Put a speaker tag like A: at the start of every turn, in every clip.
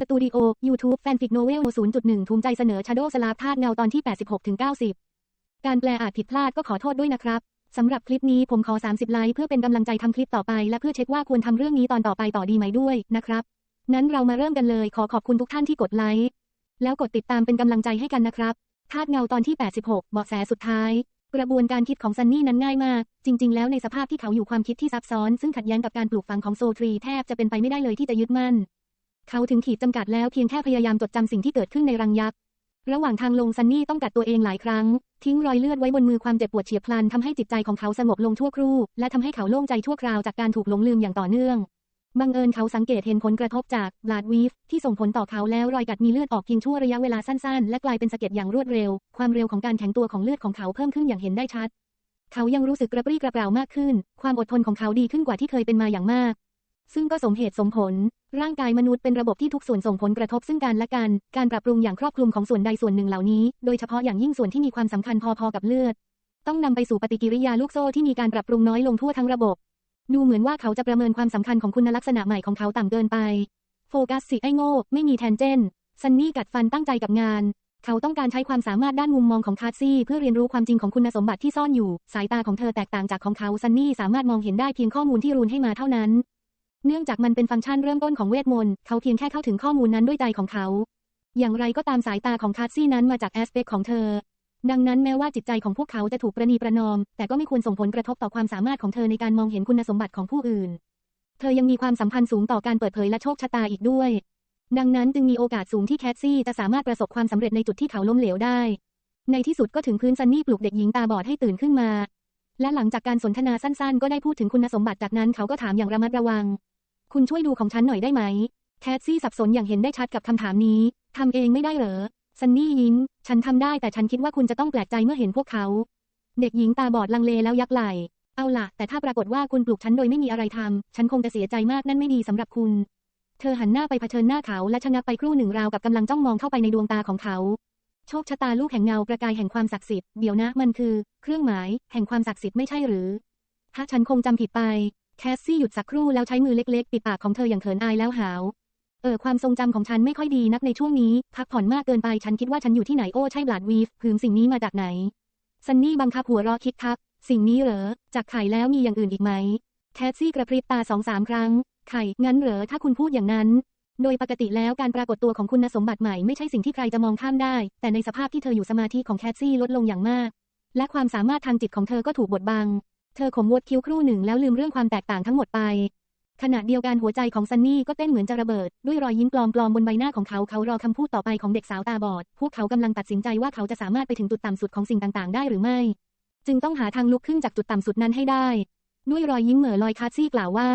A: สตูดิโอ YouTube แฟนฟิกโนเวล0.1ภูมิใจเสนอ Shadow Slap ธาตุเงาตอนที่ 86-90 การแปลอาจผิดพลาดก็ขอโทษด้วยนะครับ สำหรับคลิปนี้ผมขอ 30 ไลค์เพื่อเป็นกำลังใจทำคลิปต่อไป และเพื่อเช็คว่าควรทำเรื่องนี้ตอนต่อไปต่อดีไหมด้วยนะครับ นั้นเรามาเริ่มกันเลย ขอขอบคุณทุกท่านที่กดไลค์แล้วกดติดตามเป็นกำลังใจให้กันนะครับธาตุเงาตอนที่ 86เบาะแสสุดท้าย กระบวนการคิดของซันนี่นั้นง่ายมาก จริง ๆ แล้วในสภาพที่เขาอยู่ความคิดที่ซับซ้อน ซึ่งขัดแย้งกับการปลูกฝังของโซทรีแทบจะเป็นไปไม่ได้เลยที่จะยึดมั่น เขาถึงขีดจำกัดแล้วเพียงแค่พยายามจดจำสิ่งที่เกิดขึ้นในรังยักษ์ ระหว่างทางลงซันนี่ต้องกัดตัวเองหลายครั้ง ทิ้งรอยเลือดไว้บนมือความเจ็บปวดเฉียบพลันทำให้จิตใจของเขาสงบลงชั่วครู่ และทำให้เขาโล่งใจชั่วคราวจากการถูกหลงลืมอย่างต่อเนื่องบังเอิญเขาสังเกตเห็นผลกระทบจากบลาดวีฟที่ส่งผลต่อเขาแล้วรอยกัดมีเลือดออกเพียงชั่วระยะเวลาสั้นๆ และกลายเป็นสะเก็ดอย่างรวดเร็ว ความเร็วของการแข็งตัวของเลือดของเขาเพิ่มขึ้นอย่างเห็นได้ชัด เขายังรู้สึกกระปรี้กระเปร่ามากขึ้น ความอดทนของเขาดีขึ้นกว่าที่เคยเป็นมาอย่างมาก ซึ่งก็สมเหตุสมผล ร่างกายมนุษย์เป็นระบบที่ทุกส่วนส่งผลกระทบซึ่งกันและกัน การปรับปรุงอย่างครอบคลุมของส่วนใดส่วนหนึ่งเหล่านี้ โดยเฉพาะอย่างยิ่งส่วนที่มีความสำคัญพอๆกับเลือด ต้องนำไปสู่ปฏิกิริยาลูกโซ่ที่มีการปรับปรุงน้อยลงทั่วทั้งระบบ ดูเหมือนว่าเขาจะประเมินความสำคัญของคุณลักษณะใหม่ของเขาต่ำเกินไป โฟกัสสิไอโง่ไม่มีแทนเจน ซันนี่กัดฟันตั้งใจกับงาน เขาต้องการใช้ความสามารถด้านมุมมองของคาร์ซี่ เพื่อเรียนรู้ความจริงของคุณสมบัติที่ซ่อนอยู่ สายตาของเธอแตกต่างจากของเขาซันนี่สามารถมองเห็นได้เพียงข้อมูลที่รูนให้มาเท่านั้น เนื่องจากมันเป็นฟังก์ชันเริ่มต้นของเวทมนต์ เขาเพียงแค่เข้าถึงข้อมูลนั้นด้วยใจของเขา อย่างไรก็ตามสายตาของคาร์ซี่นั้นมาจากแอสเปคของเธอ ดังนั้นแม้ว่าจิตใจของพวกเขาจะถูกประนีประนอม แต่ก็ไม่ควรส่งผลกระทบต่อความสามารถของเธอในการมองเห็นคุณสมบัติของผู้อื่น เธอยังมีความสัมพันธ์สูงต่อการเปิดเผยและโชคชะตาอีกด้วย ดังนั้นจึงมีโอกาสสูงที่แคทซี่จะสามารถประสบความสำเร็จในจุดที่เขาล้มเหลวได้ ในที่สุดก็ถึงพื้นซันนี่ปลุกเด็กหญิงตาบอดให้ตื่นขึ้นมา และหลังจากการสนทนาสั้น ๆ ก็ได้พูดถึงคุณสมบัติจากนั้นเขาก็ถามอย่างระมัดระวัง คุณช่วยดูของฉันหน่อยได้ไหม แคทซี่สับสนอย่างเห็นได้ชัดกับคำถามนี้ ทำเองไม่ได้เหรอ ซันนี่ยิ้ม ฉันทำได้แต่ฉันคิดว่าคุณจะต้องแปลกใจเมื่อเห็นพวกเขา เด็กหญิงตาบอดลังเลแล้วยักไหล่เอาล่ะ แต่ถ้าปรากฏว่าคุณปลูกฉันโดยไม่มีอะไรทำ ฉันคงจะเสียใจมากนั่นไม่ดีสำหรับคุณ เธอหันหน้าไปเผชิญหน้าเขาและชะงักไปครู่หนึ่งราวกับกำลังจ้องมองเข้าไปในดวงตาของเขาโชคชะตาลูกแห่งเงาประกายแห่งความศักดิ์สิทธิ์ เดี๋ยวนะมันคือ เครื่องหมาย แห่งความศักดิ์สิทธิ์ไม่ใช่หรือฮะฉันคงจำผิดไป แคสซี่หยุดสักครู่แล้วใช้มือเล็กๆ ปิดปากของเธออย่างเขินอายแล้วหาว เออความทรงจำของฉันไม่ค่อยดีนักในช่วงนี้ พักผ่อนมากเกินไปฉันคิดว่าฉันอยู่ที่ไหนโอ้ใช่บลาดวีฟผืมสิ่งนี้มาจากไหน ซันนี่บังคับหัวเราะคิดครับ สิ่งนี้เหรอ จากไข่แล้วมีอย่างอื่นอีกไหม แคสซี่กระพริบตาสองสามครั้ง ไข่ งั้นเหรอถ้าคุณพูดอย่างนั้น โดยปกติแล้วการปรากฏตัวของคุณสมบัติใหม่ไม่ใช่สิ่งที่ใครจะมองข้ามได้ แต่ในสภาพที่เธออยู่สมาธิของแคสซี่ลดลงอย่างมาก และความสามารถทางจิตของเธอก็ถูกบดบัง เธอขมวดคิ้วครู่หนึ่งแล้วลืมเรื่องความแตกต่างทั้งหมดไปขณะเดียวกันหัวใจของซันนี่ก็เต้นเหมือนจะระเบิด ด้วยรอยยิ้มปลอมๆบนใบหน้าของเขาเขารอคำพูดต่อไปของเด็กสาวตาบอด พวกเขากำลังตัดสินใจว่าเขาจะสามารถไปถึงจุดต่ำสุดของสิ่งต่างๆ ได้หรือไม่ จึงต้องหาทางลุกขึ้นจากจุดต่ำสุดนั้นให้ได้ ด้วยรอยยิ้มเหม่อลอยคาซี่กล่าวว่า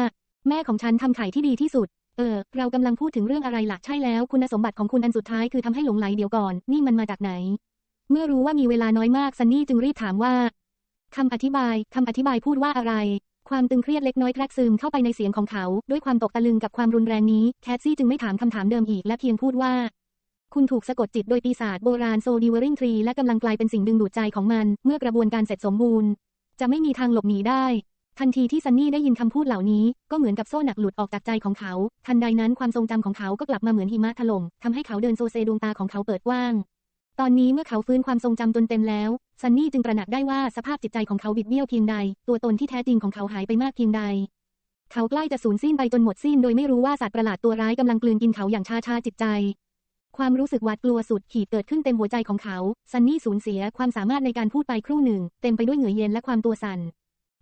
A: แม่ของฉันทำไข่ที่ดีที่สุด เออ เรากำลังพูดถึงเรื่องอะไรล่ะใช่แล้ว คุณสมบัติของคุณอันสุดท้ายคือทำให้หลงไหลเดี๋ยวก่อน นี่มันมาจากไหน เมื่อรู้ว่ามีเวลาน้อยมากซันนี่จึงรีบถามว่า คำอธิบาย คำอธิบายพูดว่าอะไร ความตึงเครียดเล็กน้อยแทรกซึมเข้าไปในเสียงของเขา ด้วยความตกตะลึงกับความรุนแรงนี้ แคทซี่จึงไม่ถามคำถามเดิมอีกและเพียงพูดว่า คุณถูกสะกดจิตโดยปีศาจโบราณโซดิเวอริงทรีและกำลังกลายเป็นสิ่งดึงดูดใจของมัน เมื่อกระบวนการเสร็จสมบูรณ์ จะไม่มีทางหลบหนีได้ทันทีที่ซันนี่ได้ยินคำพูดเหล่านี้ ก็เหมือนกับโซ่หนักหลุดออกจากใจของเขา ทันใดนั้นความทรงจำของเขาก็กลับมาเหมือนหิมะถล่มทำให้เขาเดินโซเซดวงตาของเขาเปิดกว้าง ตอนนี้เมื่อเขาฟื้นความทรงจำจนเต็มแล้ว ซันนี่จึงตระหนักได้ว่าสภาพจิตใจของเขาบิดเบี้ยวเพียงใด ตัวตนที่แท้จริงของเขาหายไปมากเพียงใด เขาใกล้จะสูญสิ้นไปจนหมดสิ้นโดยไม่รู้ว่าสัตว์ประหลาดตัวร้ายกำลังกลืนกินเขาอย่างชาชาจิตใจ ความรู้สึกหวาดกลัวสุดขีดเกิดขึ้นเต็มหัวใจของเขา ซันนี่สูญเสียความสามารถในการพูดไปครู่หนึ่ง เต็มไปด้วยเหงื่อเย็นและความตัวสั่น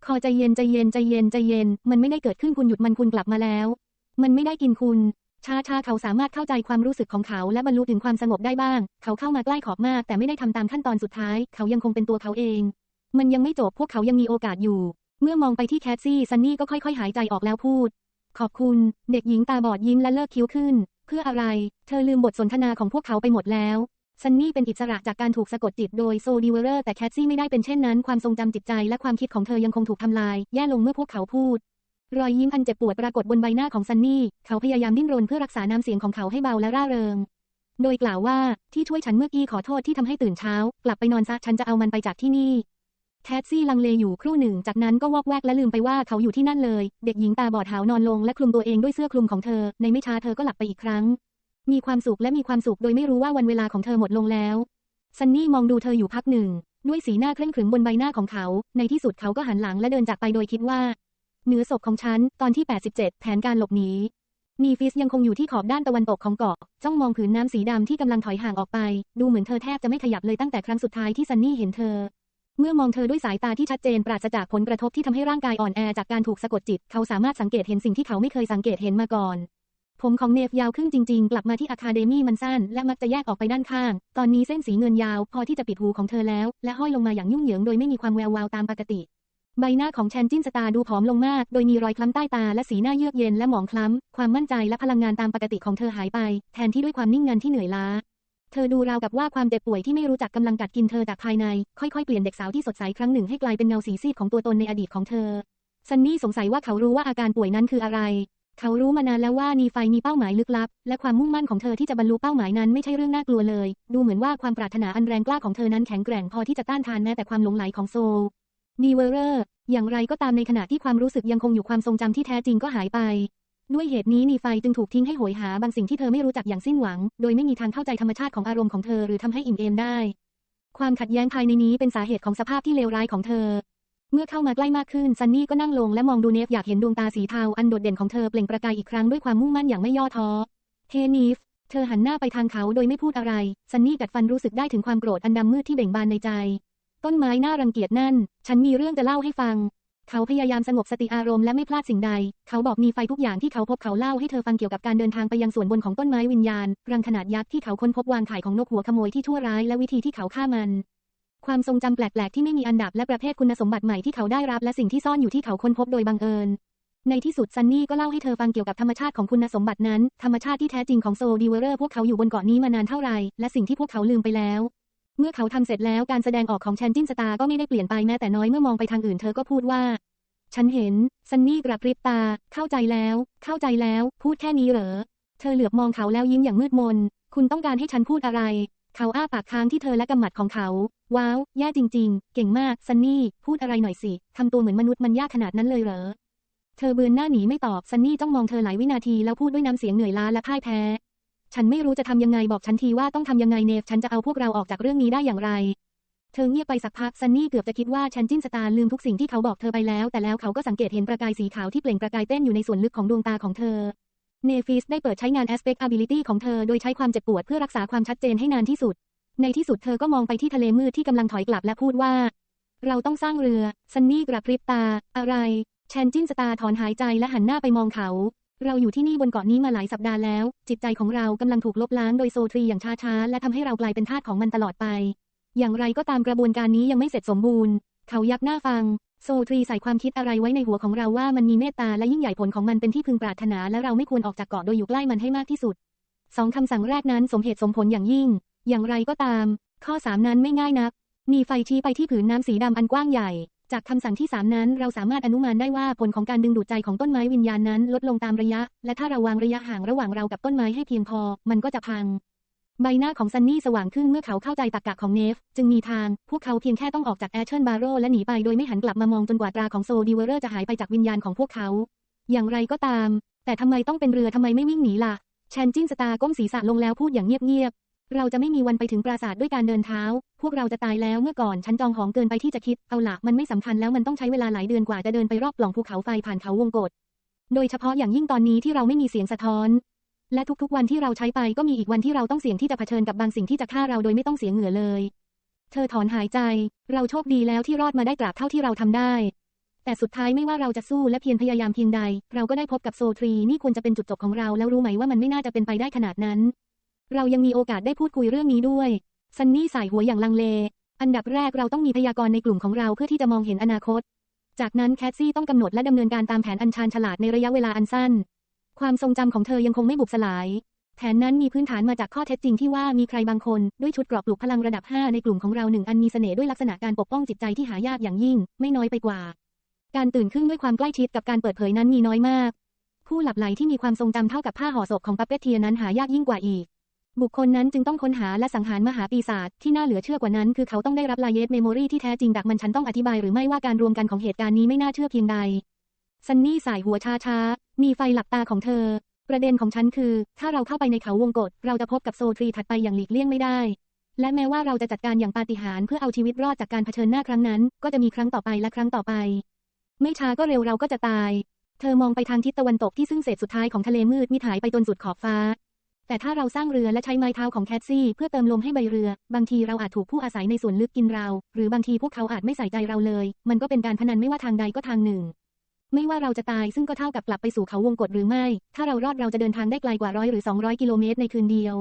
A: คอใจเย็นใจเย็นใจเย็นใจเย็น มันไม่ได้เกิดขึ้นคุณหยุดมันคุณกลับมาแล้ว มันไม่ได้กินคุณ ชาชาเขาสามารถเข้าใจความรู้สึกของเขาและบรรลุถึงความสงบได้บ้าง เขาเข้ามาใกล้ขอบมาก แต่ไม่ได้ทำตามขั้นตอนสุดท้าย เขายังคงเป็นตัวเขาเอง มันยังไม่จบพวกเขายังมีโอกาสอยู่ เมื่อมองไปที่แคทซี่ซันนี่ก็ค่อยๆ หายใจออกแล้วพูด ขอบคุณ เด็กหญิงตาบอดยิ้มและเลิกคิ้วขึ้น เพื่ออะไร เธอลืมบทสนทนาของพวกเขาไปหมดแล้วซันนี่เป็นอิสระจากการถูกสะกดจิตโดยโซดิเวอร์แต่แคทซี่ไม่ได้เป็นเช่นนั้น ความทรงจำจิตใจและความคิดของเธอยังคงถูกทำลาย แย่ลงเมื่อพวกเขาพูด รอยยิ้มอันเจ็บปวดปรากฏบนใบหน้าของซันนี่ เขาพยายามดิ้นรนเพื่อรักษาน้ำเสียงของเขาให้เบาและร่าเริง โดยกล่าวว่าที่ช่วยฉันเมื่อกี้ขอโทษที่ทำให้ตื่นเช้า กลับไปนอนซะฉันจะเอามันไปจากที่นี่แคทซี่ลังเลอยู่ครู่หนึ่ง จากนั้นก็วอกแวกและลืมไปว่าเขาอยู่ที่นั่นเลย เด็กหญิงตาบอดหาวนอนลงและคลุมตัวเองด้วยเสื้อคลุมของเธอ ในไม่ช้าเธอก็หลับไปอีกครั้ง มีความสุขและมีความสุขโดยไม่รู้ว่าวันเวลาของเธอหมดลงแล้ว ซันนี่มองดูเธออยู่พักหนึ่ง ด้วยสีหน้าเคร่งขรึมบนใบหน้าของเขา ในที่สุดเขาก็หันหลังและเดินจากไปโดยคิดว่า เหนือศพของฉัน ตอนที่ 87 แผนการหลบหนีนีฟิสยังคงอยู่ที่ขอบด้านตะวันตกของเกาะ จ้องมองผืนน้ำสีดำที่กำลังถอยห่างออกไป ดูเหมือนเธอแทบจะไม่ขยับเลยตั้งแต่ครั้งสุดท้ายที่ซันนี่เห็นเธอ เมื่อมองเธอด้วยสายตาที่ชัดเจนปราศจากผลกระทบที่ทำให้ร่างกายอ่อนแอจากการถูกสะกดจิต เขาสามารถสังเกตเห็นสิ่งที่เขาไม่เคยสังเกตเห็นมาก่อน ผมของเนฟยาวขึ้นจริงๆ กลับมาที่อะคาเดมี่มันสั้นและมักจะแยกออกไปด้านข้าง ตอนนี้เส้นสีเงินยาว พอที่จะปิดหูของเธอแล้ว และห้อยลงมาอย่างยุ่งเหยิงโดยไม่มีความแวววาวตามปกติ ใบหน้าของแชนจินสตาดูผอมลงมาก โดยมีรอยคล้ำใต้ตาและสีหน้าเยือกเย็นและหมองคล้ำ ความมั่นใจและพลังงานตามปกติของเธอหายไป แทนที่ด้วยความนิ่งงันที่เหนื่อยล้า เธอดูราวกับว่าความเจ็บป่วยที่ไม่รู้จักกำลังกัดกินเธอจากภายใน ค่อยๆ เปลี่ยนเด็กสาวที่สดใสครั้งหนึ่งให้กลายเป็นเงาสีซีดของตัวตนในอดีตของเธอ ซันนี่สงสัยว่าเขารู้ว่าอาการป่วยนั้นคืออะไร เขารู้มานานแล้วว่านีไฟมีเป้าหมายลึกลับ และความมุ่งมั่นของเธอที่จะบรรลุเป้าหมายนั้นไม่ใช่เรื่องน่ากลัวเลย ดูเหมือนว่าความปรารถนาอันแรงกล้าของเธอนั้นแข็งแกร่งพอที่จะต้านทานแม้แต่ความหลงไหลของโซ นีเวอร์ อย่างไรก็ตามในขณะที่ความรู้สึกยังคงอยู่ความทรงจำที่แท้จริงก็หายไป ด้วยเหตุนี้นีไฟจึงถูกทิ้งให้โหยหาบางสิ่งที่เธอไม่รู้จักอย่างสิ้นหวัง โดยไม่มีทางเข้าใจธรรมชาติของอารมณ์ของเธอหรือทำให้อิ่มเอมได้ ความขัดแย้งภายในนี้เป็นสาเหตุของสภาพที่เลวร้ายของเธอ เมื่อเข้ามาใกล้มากขึ้นซันนี่ก็นั่งลงและมองดูเนฟอยากเห็นดวงตาสีเทาอันโดดเด่นของเธอเปล่งประกายอีกครั้งด้วยความมุ่งมั่นอย่างไม่ย่อท้อเฮนีฟเธอหันหน้าไปทางเขาโดยไม่พูดอะไรซันนี่กัดฟันรู้สึกได้ถึงความโกรธอันดำมืดที่เบ่งบานในใจ ต้นไม้น่ารังเกียจนั่น ฉันมีเรื่องจะเล่าให้ฟัง เขาพยายามสงบสติอารมณ์และไม่พลาดสิ่งใด เขาบอกมีไฟทุกอย่างที่เขาพบเขาเล่าให้เธอฟังเกี่ยวกับการเดินทางไปยังส่วนบนของต้นไม้วิญญาณ รังขนาดยักษ์ที่เขาค้นพบวางไข่ของนกหัวขโมยที่ชั่วร้ายและวิธีที่เขาฆ่ามัน ความทรงจำแปลกๆที่ไม่มีอันดับและประเภทคุณสมบัติใหม่ที่เขาได้รับและสิ่งที่ซ่อนอยู่ที่เขาค้นพบโดยบังเอิญในที่สุดซันนี่ก็เล่าให้เธอฟังเกี่ยวกับธรรมชาติของคุณสมบัตินั้น ธรรมชาติที่แท้จริงของโซลดีเวอร์พวกเขาอยู่บนเกาะนี้มานานเท่าไร และสิ่งที่พวกเขาลืมไปแล้ว เมื่อเขาทำเสร็จแล้วการแสดงออกของแชนจินสตาก็ไม่ได้เปลี่ยนไปแม้แต่น้อยเมื่อมองไปทางอื่นเธอก็พูดว่า ฉันเห็น ซันนี่กระพริบตา เข้าใจแล้ว เข้าใจแล้ว พูดแค่นี้เหรอ เธอเหลือบมองเขาแล้วยิ้มอย่างมืดมน คุณต้องการให้ฉันพูดอะไร เขาอ้าปากค้างที่เธอและกำหมัดของเขา ว้าว แย่จริง ๆ เก่งมาก ซันนี่ พูดอะไรหน่อยสิ ทำตัวเหมือนมนุษย์มันยากขนาดนั้นเลยเหรอ เธอเบือนหน้าหนีไม่ตอบ ซันนี่จ้องมองเธอหลายวินาทีแล้วพูดด้วยน้ำเสียงเหนื่อยล้าและพ่ายแพ้ ฉันไม่รู้จะทำยังไงบอกฉันทีว่าต้องทำยังไงเนฟ ฉันจะเอาพวกเราออกจากเรื่องนี้ได้อย่างไร เธอเงียบไปสักพักซันนี่เกือบจะคิดว่าแชนจินสตาร์ลืมทุกสิ่งที่เขาบอกเธอไปแล้ว แต่แล้วเขาก็สังเกตเห็นประกายสีขาวที่เปล่งประกายเต้นอยู่ในส่วนลึกของดวงตาของเธอเนฟิสได้เปิดใช้งาน Aspect Ability ของเธอโดยใช้ความเจ็บปวดเพื่อรักษาความชัดเจนให้นานที่สุด ในที่สุดเธอก็มองไปที่ทะเลมืดที่กำลังถอยกลับและพูดว่า เราต้องสร้างเรือซันนี่กระพริบตา อะไรแชนจินสตาร์ถอนหายใจและหันหน้าไปมองเขา เราอยู่ที่นี่บนเกาะนี้มาหลายสัปดาห์แล้ว จิตใจของเรากำลังถูกลบล้างโดยโซทรีอย่างช้าๆ และทำให้เรากลายเป็นทาสของมันตลอดไป อย่างไรก็ตามกระบวนการนี้ยังไม่เสร็จสมบูรณ์ เขายักหน้าฟัง โซทรีใส่ความคิดอะไรไว้ในหัวของเราว่ามันมีเมตตาและยิ่งใหญ่ผลของมันเป็นที่พึงปรารถนา และเราไม่ควรออกจากเกาะโดยอยู่ใกล้มันให้มากที่สุดสองคำสั่งแรกนั้นสมเหตุสมผลอย่างยิ่ง อย่างไรก็ตาม ข้อสามนั้นไม่ง่ายนัก มีไฟชี้ไปที่ผืนน้ำสีดำอันกว้างใหญ่ จากคำสั่งที่สามนั้น เราสามารถอนุมานได้ว่าผลของการดึงดูดใจของต้นไม้วิญญาณนั้นลดลงตามระยะ และถ้าเราวางระยะห่างระหว่างเรากับต้นไม้ให้เพียงพอ มันก็จะพัง ใบหน้าของซันนี่สว่างขึ้นเมื่อเขาเข้าใจตรรกะของเนฟ จึงมีทาง พวกเขาเพียงแค่ต้องออกจากแอชเชิลบาร์โรและหนีไปโดยไม่หันกลับมามองจนกว่าตราของโซดีเวอร์จะหายไปจากวิญญาณของพวกเขา อย่างไรก็ตาม แต่ทำไมต้องเป็นเรือทำไมไม่วิ่งหนีล่ะแชนจินสตาก้มศีรษะลงแล้วพูดอย่างเงียบๆ เราจะไม่มีวันไปถึงปราสาทด้วยการเดินเท้า พวกเราจะตายแล้วเมื่อก่อนฉันจองหองเกินไปที่จะคิด เอาละมันไม่สำคัญแล้วมันต้องใช้เวลาหลายเดือนกว่าจะเดินไปรอบปล่องภูเขาไฟผ่านเขาวงกฏโดยเฉพาะอย่างยิ่งตอนนี้ที่เราไม่มีเสียงสะท้อน และทุกๆวันที่เราใช้ไปก็มีอีกวันที่เราต้องเสี่ยงที่จะเผชิญกับบางสิ่งที่จะฆ่าเราโดยไม่ต้องเสียเหงื่อเลย เธอถอนหายใจ เราโชคดีแล้วที่รอดมาได้ตราบเท่าที่เราทำได้แต่สุดท้ายไม่ว่าเราจะสู้และเพียรพยายามเพียงใด เราก็ได้พบกับโซทรีนี่ควรจะเป็นจุดจบของเราแล้วรู้ไหมว่ามันไม่น่าจะเป็นไปได้ขนาดนั้น เรายังมีโอกาสได้พูดคุยเรื่องนี้ด้วย ซันนี่สายหัวอย่างลังเล อันดับแรกเราต้องมีพยากรณ์ในกลุ่มของเราเพื่อที่จะมองเห็นอนาคต จากนั้นแคทซี่ต้องกำหนดและดำเนินการตามแผนอันชาญฉลาดในระยะเวลาอันสั้น ความทรงจำของเธอยังคงไม่บุบสลาย แผนนั้นมีพื้นฐานมาจากข้อเท็จจริงที่ว่ามีใครบางคน ด้วยชุดเกรอบปลุกพลังระดับ 5 ในกลุ่มของเราหนึ่งอันมีเสน่ห์ด้วยลักษณะการปกป้องจิตใจที่หายากอย่างยิ่ง ไม่น้อยไปกว่า การตื่นขึ้นด้วยความใกล้ชิดกับการเปิดเผยนั้นมีน้อยมาก ผู้หลับไหลที่มีความทรงจำเท่ากับผ้าห่อศพของปัปเปตเทียนั้นหายากยิ่งกว่าอีก บุคคลนั้นจึงต้องค้นหาและสังหารมหาปีศาจที่น่าเหลือเชื่อกว่านั้นคือเขาต้องได้รับลายเยสเมโมรีที่แท้จริงดักมันฉันต้องอธิบายหรือไม่ว่าการรวมกันของเหตุการณ์นี้ไม่น่าเชื่อเพียงใดซันนี่สายหัวช้าช้ามีไฟหลับตาของเธอ ประเด็นของฉันคือ ถ้าเราเข้าไปในเขาวงกฏเราจะพบกับโซทรีถัดไปอย่างหลีกเลี่ยงไม่ได้ และแม้ว่าเราจะจัดการอย่างปาฏิหาริย์เพื่อเอาชีวิตรอดจากการเผชิญหน้าครั้งนั้น ก็จะมีครั้งต่อไปและครั้งต่อไป ไม่ช้าก็เร็วเราก็จะตาย เธอมองไปทางทิศตะวันตกที่ซึ่งเศษสุดท้ายของทะเลมืดมิดหายไปจนสุดขอบฟ้า แต่ถ้าเราสร้างเรือและใช้ไม้เท้าของแคทซี่เพื่อเติมลมให้ใบเรือ บางทีเราอาจถูกผู้อาศัยในส่วนลึกกินเรา หรือบางทีพวกเขาอาจไม่ใส่ใจเราเลย มันก็เป็นการพนันไม่ว่าทางใดก็ทางหนึ่ง ไม่ว่าเราจะตายซึ่งก็เท่ากับกลับไปสู่เขาวงกฏหรือไม่ ถ้าเรารอดเราจะเดินทางได้ไกลกว่าร้อยหรือ200กิโลเมตรในคืนเดียว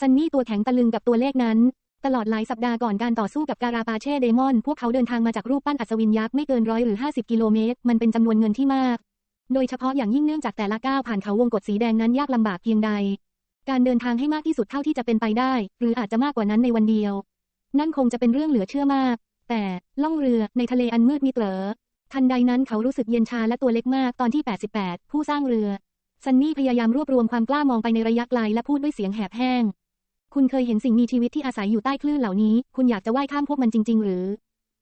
A: ซันนี่ตัวแข็งตะลึงกับตัวเลขนั้น ตลอดหลายสัปดาห์ก่อนการต่อสู้กับการาปาเช่เดมอน พวกเขาเดินทางมาจากรูปปั้นอัศวินยักษ์ไม่เกินร้อยหรือ50กิโลเมตร มันเป็นจำนวนเงินที่มาก โดยเฉพาะอย่างยิ่งเนื่องจากแต่ละก้าวผ่านเขาวงกฏสีแดงนั้นยากลำบากเพียงใด การเดินทางให้มากที่สุดเท่าที่จะเป็นไปได้ หรืออาจจะมากกว่านั้นในวันเดียว นั่นคงจะเป็นเรื่องเหลือเชื่อมาก แต่ล่องเรือในทะเลอันมืดมิดเหรอทันใดนั้นเขารู้สึกเย็นชาและตัวเล็กมากตอนที่ 88 ผู้สร้างเรือ ซันนี่พยายามรวบรวมความกล้ามองไปในระยะไกลและพูดด้วยเสียงแหบแห้ง คุณเคยเห็นสิ่งมีชีวิตที่อาศัยอยู่ใต้คลื่นเหล่านี้ คุณอยากจะว่ายข้ามพวกมันจริง ๆ หรือ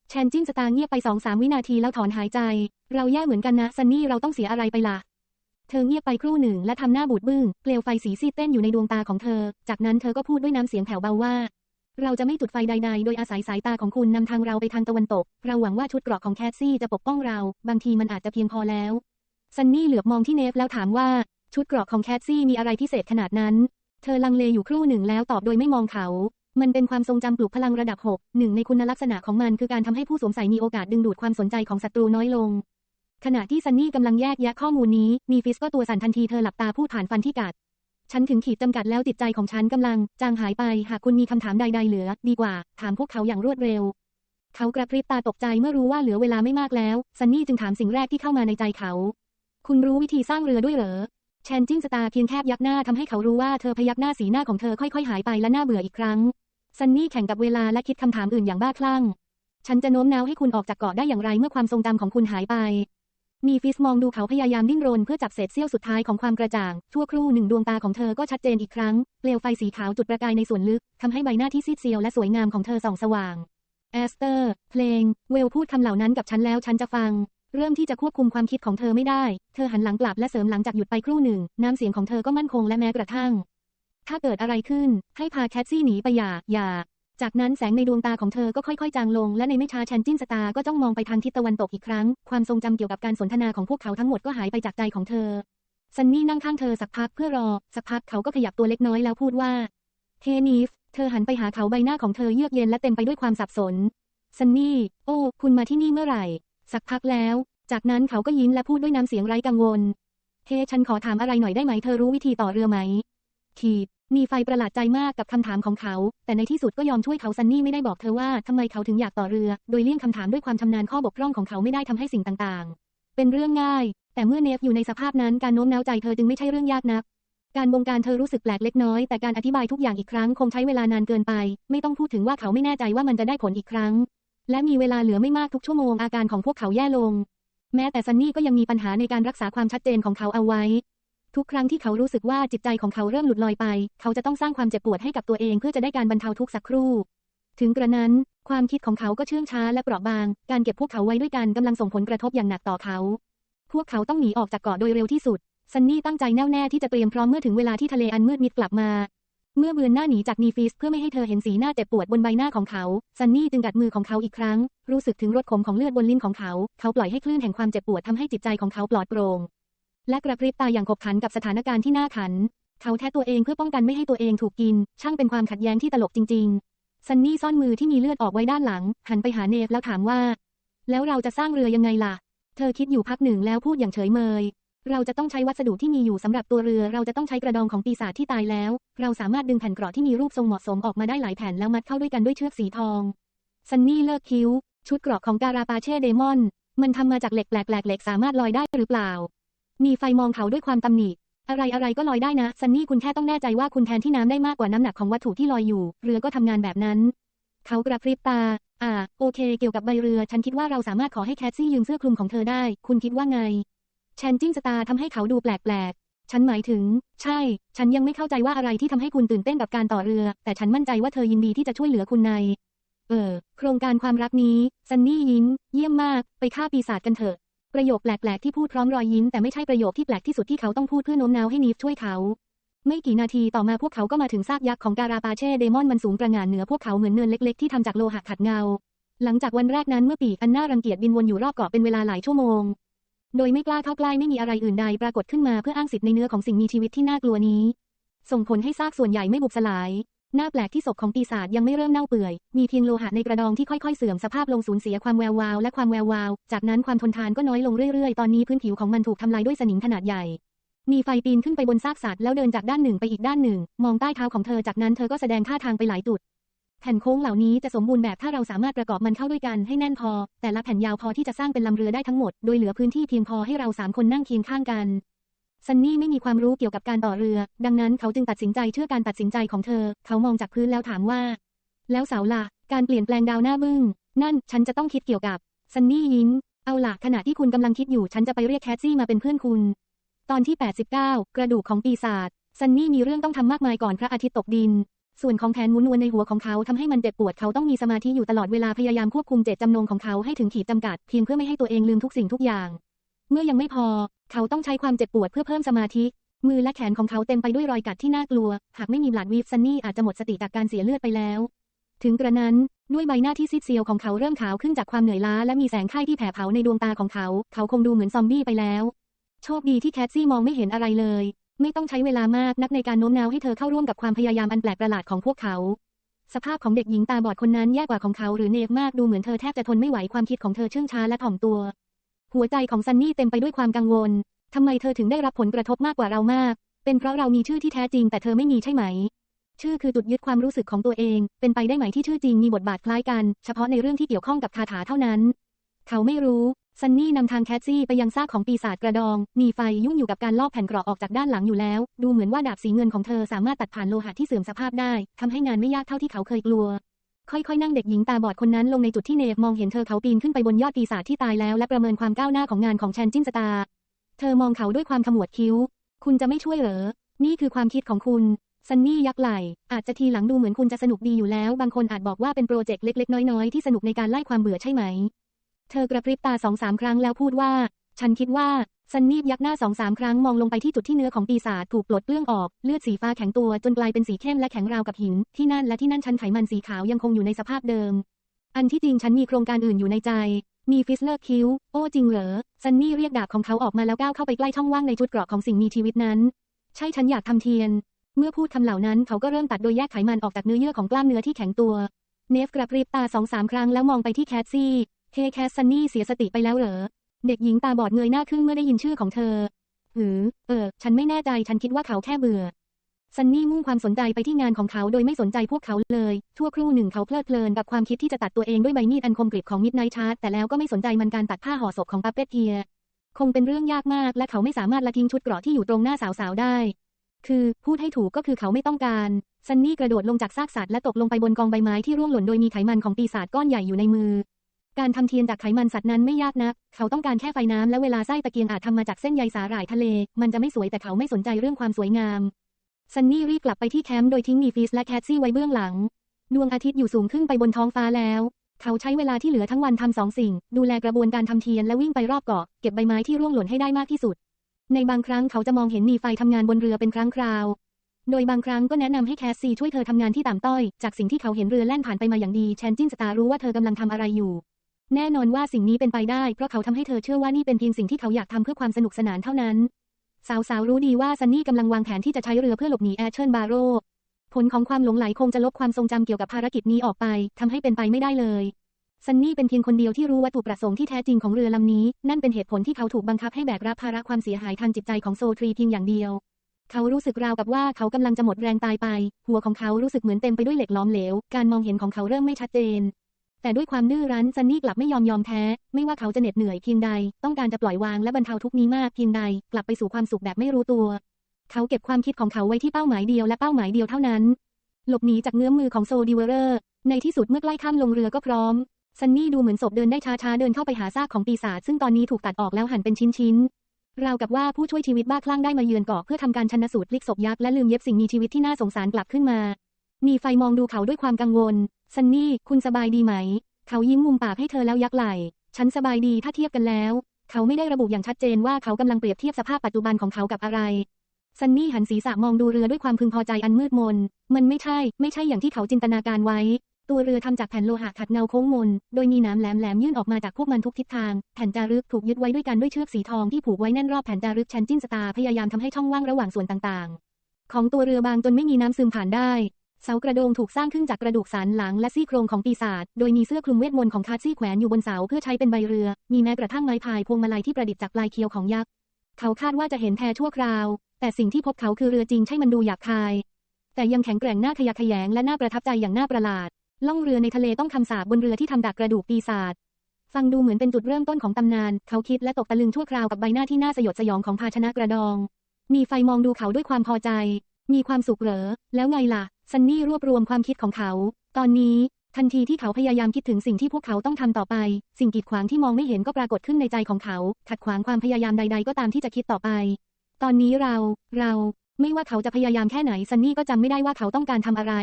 A: แชนจิ้นสตาร์เงียบไปสองสามวินาทีแล้วถอนหายใจ เราแย่เหมือนกันนะซันนี่เราต้องเสียอะไรไปล่ะ เธอเงียบไปครู่หนึ่งและทำหน้าบูดบึ้ง เปลวไฟสีซีดเต้นอยู่ในดวงตาของเธอ จากนั้นเธอก็พูดด้วยน้ำเสียงแผ่วเบาว่า เราจะไม่จุดไฟใด ๆ โดยอาศัยสายตาของคุณนำทางเราไปทางตะวันตก เราหวังว่าชุดเกราะของแคทซี่จะปกป้องเรา บางทีมันอาจจะเพียงพอแล้ว ซันนี่เหลือบมองที่เนฟแล้วถามว่า ชุดเกราะของแคทซี่มีอะไรพิเศษขนาดนั้น เธอลังเลอยู่ครู่หนึ่งแล้วตอบโดยไม่มองเขามันเป็นความทรงจำปลุกพลังระดับ 6 หนึ่งในคุณลักษณะของมันคือการทำให้ผู้สวมใส่มีโอกาสดึงดูดความสนใจของศัตรูน้อยลง ขณะที่ซันนี่กำลังแยกแยะข้อมูลนี้มีฟิสก็ตัวสั่นทันทีเธอหลับตาพูดผ่านฟันที่กัด ฉันถึงขีดจำกัดแล้วจิตใจของฉันกำลัง จางหายไป หากคุณมีคำถามใด ๆ เหลือ ดีกว่า ถามพวกเขาอย่างรวดเร็ว เขากระพริบตาตกใจเมื่อรู้ว่าเหลือเวลาไม่มากแล้ว ซันนี่จึงถามสิ่งแรกที่เข้ามาในใจเขา คุณรู้วิธีสร้างเรือด้วยเหรอแชนจิ้งสตาเพียงแคบยักหน้าทำให้เขารู้ว่าเธอพยักหน้าสีหน้าของเธอค่อยๆหายไปและน่าเบื่ออีกครั้ง ซันนี่แข่งกับเวลาและคิดคำถามอื่นอย่างบ้าคลั่ง ฉันจะโน้มน้าวให้คุณออกจากเกาะได้อย่างไรเมื่อความทรงจำของคุณหายไป มีฟิสมองดูเขาพยายามดิ้นรนเพื่อจับเศษเสี้ยวสุดท้ายของความกระจ่าง ชั่วครู่หนึ่งดวงตาของเธอก็ชัดเจนอีกครั้ง เปลวไฟสีขาวจุดประกายในส่วนลึกทำให้ใบหน้าที่ซีดเซียวและสวยงามของเธอส่องสว่าง แอสเตอร์ เพลง เวลพูดคำเหล่านั้นกับฉันแล้วฉันจะฟัง เริ่มที่จะควบคุมความคิดของเธอไม่ได้ เธอหันหลังกลับและเสริมหลังจากหยุดไปครู่หนึ่ง น้ำเสียงของเธอก็มั่นคงและแม้กระทั่ง ถ้าเกิดอะไรขึ้น ให้พาแคทซี่หนีไปอย่า อย่า จากนั้นแสงในดวงตาของเธอก็ค่อยๆ จางลง และในไม่ช้าแชนจิ้นสตาก็จ้องมองไปทางทิศตะวันตกอีกครั้ง ความทรงจำเกี่ยวกับการสนทนาของพวกเขาทั้งหมดก็หายไปจากใจของเธอ ซันนี่นั่งข้างเธอสักพักเพื่อรอ สักพักเขาก็ขยับตัวเล็กน้อยแล้วพูดว่าเทนีฟเธอหันไปหาเขาใบหน้าของเธอเยือกเย็นและเต็มไปด้วยความสับสน ซันนี่ โอ้ คุณมาที่นี่เมื่อไหร่ สักพักแล้ว จากนั้นเขาก็ยิ้มและพูดด้วยน้ำเสียงไร้กังวล เฮ้ฉันขอถามอะไรหน่อยได้ไหมเธอรู้วิธีต่อเรือไหม ขีด มีไฟประหลาดใจมากกับคำถามของเขา แต่ในที่สุดก็ยอมช่วยเขาซันนี่ไม่ได้บอกเธอว่าทำไมเขาถึงอยากต่อเรือ โดยเลี่ยงคำถามด้วยความชำนาญข้อบกพร่องของเขาไม่ได้ทำให้สิ่งต่างๆ เป็นเรื่องง่าย แต่เมื่อเนฟอยู่ในสภาพนั้นการโน้มน้าวใจเธอจึงไม่ใช่เรื่องยากนัก การบงการเธอรู้สึกแปลกเล็กน้อย แต่การอธิบายทุกอย่างอีกครั้งคงใช้เวลานานเกินไป ไม่ต้องพูดถึงว่าเขาไม่แน่ใจว่ามันจะได้ผลอีกครั้ง และมีเวลาเหลือไม่มากทุกชั่วโมงอาการของพวกเขาแย่ลง แม้แต่ซันนี่ก็ยังมีปัญหาในการรักษาความชัดเจนของเขาเอาไว้ ทุกครั้งที่เขารู้สึกว่าจิตใจของเขาเริ่มหลุดลอยไป เขาจะต้องสร้างความเจ็บปวดให้กับตัวเองเพื่อจะได้การบรรเทาทุกสักครู่ ถึงกระนั้น ความคิดของเขาก็เชื่องช้าและเปราะบาง การเก็บพวกเขาไว้ด้วยกันกำลังส่งผลกระทบอย่างหนักต่อเขา พวกเขาต้องหนีออกจากเกาะโดยเร็วที่สุด ซันนี่ตั้งใจแน่วแน่ที่จะเตรียมพร้อมเมื่อถึงเวลาที่ทะเลอันมืดมิดกลับมา เมื่อเบือนหน้าหนีจากนีฟิสเพื่อไม่ให้เธอเห็นสีหน้าเจ็บปวดบนใบหน้าของเขา ซันนี่จึงกัดมือของเขาอีกครั้ง รู้สึกถึงรสขมของเลือดบนลิ้นของเขา เขาปล่อยให้คลื่นแห่งความเจ็บปวดทำให้จิตใจของเขาปลอดโปร่ง และกระพริบตาอย่างขบขันกับสถานการณ์ที่น่าขัน เขาแท้ตัวเองเพื่อป้องกันไม่ให้ตัวเองถูกกิน ช่างเป็นความขัดแย้งที่ตลกจริง ๆ ซันนี่ซ่อนมือที่มีเลือดออกไว้ด้านหลัง หันไปหาเนฟแล้วถามว่า แล้วเราจะสร้างเรือยังไงล่ะ เธอคิดอยู่พักหนึ่งแล้วพูดอย่างเฉยเมย เราจะต้องใช้วัสดุที่มีอยู่สำหรับตัวเรือ เราจะต้องใช้กระดองของปีศาจที่ตายแล้ว เราสามารถดึงแผ่นเกราะที่มีรูปทรงเหมาะสมออกมาได้หลายแผ่นแล้วมัดเข้าด้วยกันด้วยเชือกสีทอง ซันนี่เลิกคิ้ว ชุดเกราะของการาปาเช่เดมอน มันทำมาจากเหล็กแปลกๆเหล็กสามารถลอยได้หรือเปล่า มีไฟมองเขาด้วยความตำหนิ อะไรอะไรก็ลอยได้นะ ซันนี่คุณแค่ต้องแน่ใจว่าคุณแทนที่น้ำได้มากกว่าน้ำหนักของวัตถุที่ลอยอยู่ เรือก็ทำงานแบบนั้น เขากระพริบตา อ่า โอเค เกี่ยวกับใบเรือ ฉันคิดว่าเราสามารถขอให้แคทซี่ยืมเสื้อคลุมของเธอได้ คุณคิดว่าไงแชนจิ้งสตาร์ทำให้เขาดูแปลกๆ ฉันหมายถึง ใช่ ฉันยังไม่เข้าใจว่าอะไรที่ทำให้คุณตื่นเต้นกับการต่อเรือ แต่ฉันมั่นใจว่าเธอยินดีที่จะช่วยเหลือคุณใน เออ โครงการความรักนี้ ซันนี่ยิ้ม เยี่ยมมาก ไปฆ่าปีศาจกันเถอะ ประโยคแปลกๆที่พูดพร้อมรอยยิ้มแต่ไม่ใช่ประโยคที่แปลกที่สุดที่เขาต้องพูดเพื่อโน้มน้าวให้นีฟช่วยเขา ไม่กี่นาทีต่อมาพวกเขาก็มาถึงซากยักษ์ของการาปาเช่เดมอนมันสูงประหง่านเหนือพวกเขาเหมือนเนินเล็ก ๆ ที่ทำจากโลหะขัดเงา หลังจากวันแรกนั้นเมื่อปีกอันน่ารังเกียจบินวนอยู่รอบเกาะเป็นเวลาหลายชั่วโมง โดยไม่กล้าเข้าใกล้ไม่มีอะไรอื่นใดปรากฏขึ้นมาเพื่ออ้างสิทธิ์ในเนื้อของสิ่งมีชีวิตที่น่ากลัวนี้ ส่งผลให้ซากส่วนใหญ่ไม่บุบสลาย หน้าแปลกที่ศพของปีศาจยังไม่เริ่มเน่าเปื่อย มีเพียงโลหะในกระดองที่ค่อยๆเสื่อมสภาพลงสูญเสียความแวววาวและความแวววาว จากนั้นความทนทานก็น้อยลงเรื่อยๆ ตอนนี้พื้นผิวของมันถูกทำลายด้วยสนิมขนาดใหญ่ มีไฟปีนขึ้นไปบนซากสัตว์แล้วเดินจากด้านหนึ่งไปอีกด้านหนึ่ง มองใต้เท้าของเธอจากนั้นเธอก็แสดงท่าทางไปหลายจุด แผ่นโค้งเหล่านี้จะสมบูรณ์แบบถ้าเราสามารถประกอบมันเข้าด้วยกันให้แน่นพอ แต่ละแผ่นยาวพอที่จะสร้างเป็นลำเรือได้ทั้งหมด โดยเหลือพื้นที่เพียงพอให้เราสามคนนั่งเคียงข้างกัน ซันนี่ไม่มีความรู้เกี่ยวกับการต่อเรือ ดังนั้นเขาจึงตัดสินใจเชื่อการตัดสินใจของเธอ เขามองจากพื้นแล้วถามว่า แล้วเสาล่ะ การเปลี่ยนแปลงดาวหน้าบึ้ง นั่นฉันจะต้องคิดเกี่ยวกับ ซันนี่ยิ้ม เอาล่ะขณะที่คุณกำลังคิดอยู่ฉันจะไปเรียกแคทซี่มาเป็นเพื่อนคุณ ตอนที่ 89 กระดูกของปีศาจ ซันนี่มีเรื่องต้องทำมากมายก่อนพระอาทิตย์ตกดิน ส่วนของแผนหมุนวนในหัวของเขาทำให้มันเจ็บปวดเขาต้องมีสมาธิอยู่ตลอดเวลาพยายามควบคุมเจตจำนงของเขาให้ถึงขีดจำกัดเพียงเพื่อไม่ให้ตัวเองลืมทุกสิ่งทุกอย่าง เมื่อยังไม่พอ เขาต้องใช้ความเจ็บปวดเพื่อเพิ่มสมาธิ มือและแขนของเขาเต็มไปด้วยรอยกัดที่น่ากลัว หากไม่มีบลัดวีฟซันนี่อาจจะหมดสติจากการเสียเลือดไปแล้ว ถึงกระนั้นด้วยใบหน้าที่ซีดเซียวของเขาเริ่มขาวขึ้นจากความเหนื่อยล้าและมีแสงไข้ที่แผ่เผาในดวงตาของเขา เขาคงดูเหมือนซอมบี้ไปแล้ว โชคดีที่แคทซี่มองไม่เห็นอะไรเลย ไม่ต้องใช้เวลามากนักในการโน้มน้าวให้เธอเข้าร่วมกับความพยายามอันแปลกประหลาดของพวกเขา สภาพของเด็กหญิงตาบอดคนนั้นแย่กว่าของเขาหรือเนฟมากดูเหมือนเธอแทบจะทนไม่ไหวความคิดของเธอเชื่องช้าและถ่อมตัว หัวใจของซันนี่เต็มไปด้วยความกังวล ทำไมเธอถึงได้รับผลกระทบมากกว่าเรามาก เป็นเพราะเรามีชื่อที่แท้จริงแต่เธอไม่มีใช่ไหม ชื่อคือจุดยึดความรู้สึกของตัวเอง เป็นไปได้ไหมที่ชื่อจริงมีบทบาทคล้ายกัน เฉพาะในเรื่องที่เกี่ยวข้องกับคาถาเท่านั้น เขาไม่รู้ซันนี่นำทางแคทซี่ไปยังซากของปีศาจกระดองมีไฟยุ่งอยู่กับการลอกแผ่นกราะออกจากด้านหลังอยู่แล้ว ดูเหมือนว่าดาบสีเงินของเธอสามารถตัดผ่านโลหะที่เสื่อมสภาพได้ทำให้งานไม่ยากเท่าที่เขาเคยกลัว ค่อยๆนั่งเด็กหญิงตาบอดคนนั้นลงในจุดที่เนฟมองเห็นเธอเขาปีนขึ้นไปบนยอดปีศาจที่ตายแล้วและประเมินความก้าวหน้าของงานของแชนจินสตา เธอมองเขาด้วยความขมวดคิ้ว คุณจะไม่ช่วยเหรอ นี่คือความคิดของคุณ ซันนี่ยักไหล่อาจจะทีหลังดูเหมือนคุณจะสนุกดีอยู่แล้ว บางคนอาจบอกว่าเป็นโปรเจกต์เล็กๆ น้อยๆ ที่สนุกในการไล่ความเบื่อใช่ไหม เธอกระพริบตาสองสามครั้งแล้วพูดว่า ฉันคิดว่าซันนี่ยักหน้าสองสามครั้งมองลงไปที่จุดที่เนื้อของปีศาจถูกปลดเปลื้องออก เลือดสีฟ้าแข็งตัวจนกลายเป็นสีเข้มและแข็งราวกับหิน ที่นั่นและที่นั่นชั้นไขมันสีขาวยังคงอยู่ในสภาพเดิม อันที่จริงฉันมีโครงการอื่นอยู่ในใจ มีฟิสเลอร์คิวโอ้จริงเหรอ ซันนี่เรียกดาบของเขาออกมาแล้วก้าวเข้าไปใกล้ช่องว่างในชุดเกราะของสิ่งมีชีวิตนั้น ใช่ฉันอยากทำเทียน เมื่อพูดคำเหล่านั้นเขาก็เริ่มตัดโดยแยกไขมันออกจากเนื้อเยื่อของกล้ามเนื้อที่แข็งตัว เนฟกระพริบตาสองสามครั้งแล้วมองไปที่แคทซี่ เฮแคสซันนี่เสียสติไปแล้วเหรอ เด็กหญิงตาบอดเงยหน้าขึ้นเมื่อได้ยินชื่อของเธอ หือ เออ ฉันไม่แน่ใจ ฉันคิดว่าเขาแค่เบื่อ ซันนี่มุ่งความสนใจไปที่งานของเขาโดยไม่สนใจพวกเขาเลย ทั่วครู่หนึ่งเขาเพลิดเพลินกับความคิดที่จะตัดตัวเองด้วยใบมีดอันคมกริบของมิดไนท์ชาร์แต่แล้วก็ไม่สนใจมันการตัดผ้าห่อศพของปัปเปตเทีย คงเป็นเรื่องยากมาก และเขาไม่สามารถละทิ้งชุดเกราะที่อยู่ตรงหน้าสาวๆได้ คือ พูดให้ถูกก็คือเขาไม่ต้องการ ซันนี่กระโดดลงจากซากสัตว์และตกลงไปบนกองใบไม้ที่ร่วงหล่นโดยมีไขมันของปีศาจก้อนใหญ่อยู่ในมือ การทำเทียนจากไขมันสัตว์นั้นไม่ยากนัก เขาต้องการแค่ไฟน้ำและเวลาไส้ตะเกียงอาจทำมาจากเส้นใยสาหร่ายทะเล มันจะไม่สวยแต่เขาไม่สนใจเรื่องความสวยงาม ซันนี่รีบกลับไปที่แคมป์โดยทิ้งมีฟิสและแคทซี่ไว้เบื้องหลัง ดวงอาทิตย์อยู่สูงขึ้นไปบนท้องฟ้าแล้ว เขาใช้เวลาที่เหลือทั้งวันทำสองสิ่ง ดูแลกระบวนการทำเทียนและวิ่งไปรอบเกาะ เก็บใบไม้ที่ร่วงหล่นให้ได้มากที่สุด ในบางครั้งเขาจะมองเห็นมีไฟทำงานบนเรือเป็นครั้งคราว โดยบางครั้งก็แนะนำให้แคสซี่ช่วยเธอทำงานที่ต่ำต้อย จากสิ่งที่เขาเห็นเรือแล่นผ่านไปมาอย่างดีแชนจินสตาร์รู้ว่าเธอกำลังทำอะไรอยู่ แน่นอนว่าสิ่งนี้เป็นไปได้ เพราะเขาทำให้เธอเชื่อว่านี่เป็นเพียงสิ่งที่เขาอยากทำเพื่อความสนุกสนานเท่านั้น สาวๆรู้ดีว่าซันนี่กำลังวางแผนที่จะใช้เรือเพื่อหลบหนีแอชเชิร์นบาโรผลของความหลงไหลคงจะลบความทรงจำเกี่ยวกับภารกิจนี้ออกไปทำให้เป็นไปไม่ได้เลยซันนี่เป็นเพียงคนเดียวที่รู้วัตถุประสงค์ที่แท้จริงของเรือลำนี้ นั่นเป็นเหตุผลที่เขาถูกบังคับให้แบกรับภาระความเสียหายทางจิตใจของโซทรีเพียงอย่างเดียว เขารู้สึกราวกับว่าเขากำลังจะหมดแรงตายไป หัวของเขารู้สึกเหมือนเต็มไปด้วยเหล็กล้อมเหลว การมองเห็นของเขาเริ่มไม่ชัดเจน แต่ด้วยความดื้อรั้นซันนี่กลับไม่ยอมยอมแพ้ ไม่ว่าเขาจะเหน็ดเหนื่อยเพียงใด ต้องการจะปล่อยวางและบรรเทาทุกนี้มากเพียงใด กลับไปสู่ความสุขแบบไม่รู้ตัว เขาเก็บความคิดของเขาไว้ที่เป้าหมายเดียวและเป้าหมายเดียวเท่านั้น หลบหนีจากเงื้อมมือของโซดิเวอร์ ในที่สุดเมื่อใกล้ข้ามลงเรือก็พร้อมซันนี่ดูเหมือนศพเดินได้ช้าๆเดินเข้าไปหาซากของปีศาจซึ่งตอนนี้ถูกตัดออกแล้วหั่นเป็นชิ้นๆราวกับว่าผู้ช่วยชีวิตบ้าคลั่งได้มาเยือนเกาะเพื่อทำการชันสูตรพลิกศพยักษ์และลืมเย็บสิ่งมีชีวิตที่น่าสงสารกลับขึ้นมา มีไฟมองดูเขาด้วยความกังวล ซันนี่ คุณสบายดีไหม เขายิ้มมุมปากให้เธอแล้วยักไหล่ ฉันสบายดีถ้าเทียบกันแล้ว เขาไม่ได้ระบุอย่างชัดเจนว่าเขากำลังเปรียบเทียบสภาพปัจจุบันของเขากับอะไร ซันนี่หันศีรษะมองดูเรือด้วยความพึงพอใจอันมืดมน มันไม่ใช่ ไม่ใช่อย่างที่เขาจินตนาการไว้ ตัวเรือทำจากแผ่นโลหะขัดเงาโค้งมน โดยมีน้ำแหลมๆยื่นออกมาจากพวกมันทุกทิศทาง แผ่นจารึกถูกยึดไว้ด้วยกันด้วยเชือกสีทองที่ผูกไว้แน่นรอบแผ่นจารึกแชนจินสตาร์พยายามทำให้ช่องว่างระหว่างส่วนต่างๆ ของตัวเรือบางจนไม่มีน้ำซึมผ่านได้ เสากระโดงถูกสร้างขึ้นจากกระดูกสันหลังและซี่โครงของปีศาจ โดยมีเสื้อคลุมเวทมนต์ของคาซี่แขวนอยู่บนเสาเพื่อใช้เป็นใบเรือ มีแม้กระทั่งไม้พายพวงมาลัยที่ประดิษฐ์จากปลายเคียวของยักษ์ เขาคาดว่าจะเห็นแพชั่วคราว แต่สิ่งที่พบเขาคือเรือจริงใช่มันดูหยาบคาย แต่ยังแข็งแกร่งน่าขยะแขยงและน่าประทับใจอย่างน่าประหลาด ล่องเรือในทะเลต้องคำสาบบนเรือที่ทำจากกระดูกปีศาจ ฟังดูเหมือนเป็นจุดเริ่มต้นของตำนาน เขาคิดและตกตะลึงชั่วคราวกับใบหน้าที่น่าสยดสยองของภาชนะกระดอง มีไฟมองดูเขาด้วยความพอใจ มีความสุขเหรอ แล้วไงล่ะ ซันนี่รวบรวมความคิดของเขา ตอนนี้ ทันทีที่เขาพยายามคิดถึงสิ่งที่พวกเขาต้องทำต่อไป สิ่งกีดขวางที่มองไม่เห็นก็ปรากฏขึ้นในใจของเขา ขัดขวางความพยายามใด ๆ ก็ตามที่จะคิดต่อไป ตอนนี้เรา เรา ไม่ว่าเขาจะพยายามแค่ไหนซันนี่ก็จำไม่ได้ว่าเขาต้องการทำอะไร